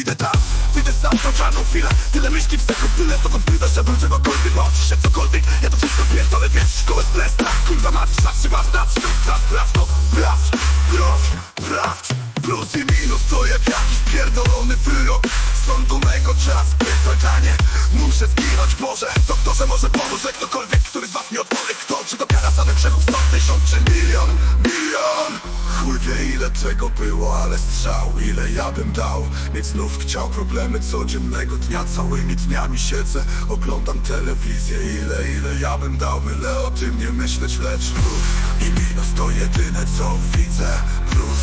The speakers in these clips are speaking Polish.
Idę tam, idę sam tą czarną chwilę. Tyle myśli w sekund, tyle to wątpliwe Żebym czegokolwiek może Doktorze może pomóc, że ktokolwiek, który z was mi odpowie Kto, czy to kara ten grzechów sto tysiąc czy milion, milion. Chuj wie ile tego było, ale strzał ile ja bym dał. Mieć znów chciał problemy codziennego dnia Całymi dniami siedzę, oglądam telewizję. Ile, ile ja bym dał, byle o tym nie myśleć Lecz plus i minus to jedyne co widzę. Plus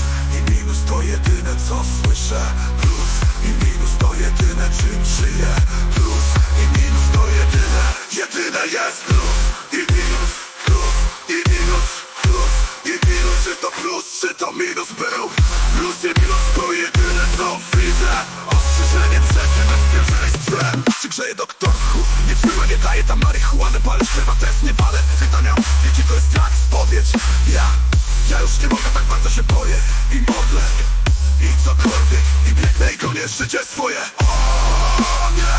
Plus i minus to jedyne co widzę. Ostrzeżenie przed niebezpieczeństwem Czy grzeje doktorku? Nie czuję, nie daje tam marihuany Palę drzewa, też nie palę Pytania, wiecie to jest tak, spowiedź Ja, ja już nie mogę, tak bardzo się boję. I modlę, i cokolwiek. I biegnę i gonię życie swoje. O nie,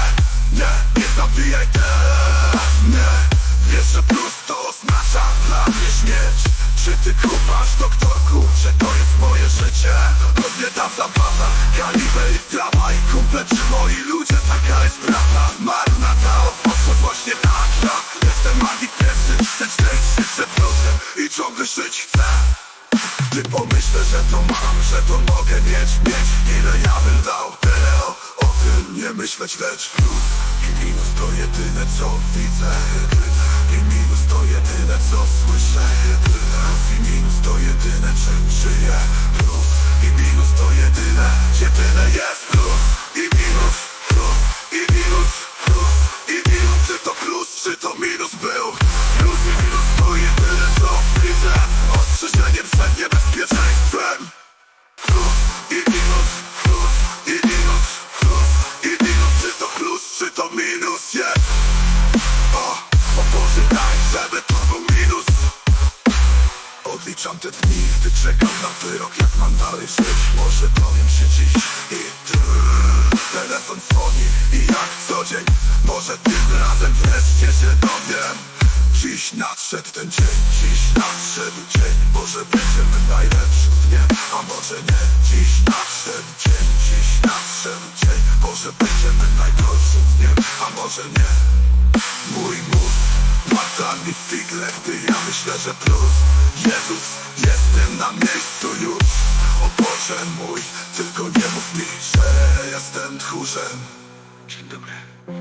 nie, nie zabijaj teraz Nie, wiesz, że plus życie? Pewnie ta zabawa, kaliber i drama I kumple czy moi ludzie, taka jest prawda. Marna ta oposobość nie taka. Jestem antitesy, chcę cztery procent I ciągle żyć chcę. Gdy pomyślę, że to mam, że to mogę mieć, mieć Ile ja bym dał, tyle o, o tym nie myśleć Lecz plus. I minus to jedyne co widzę. I minus to jedyne co słyszę. Plus. I minus to jedyne czym żyję Odliczam te dni, gdy czekam na wyrok Jak mam dalej żyć, może dowiem się dziś I trrr, telefon dzwoni I jak co dzień, może tym razem wreszcie się dowiem. Dziś nadszedł ten dzień, dziś nadszedł dzień. Może będziemy najlepszy w dnie, a może nie. Dziś nadszedł dzień, dziś nadszedł dzień. Może będziemy najgorszy w dnie, a może nie. Mój mózg Mata mi figle, gdy ja myślę, że plus Jezus, jestem na miejscu już O Boże mój, tylko nie mów mi, że jestem tchórzem Dzień dobry.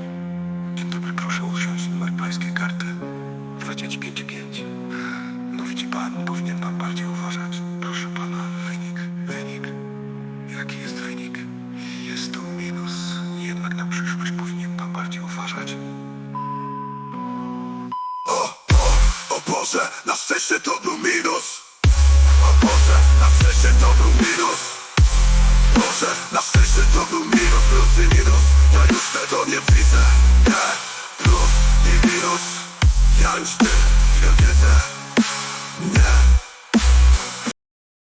Boże, na szczęście to był minus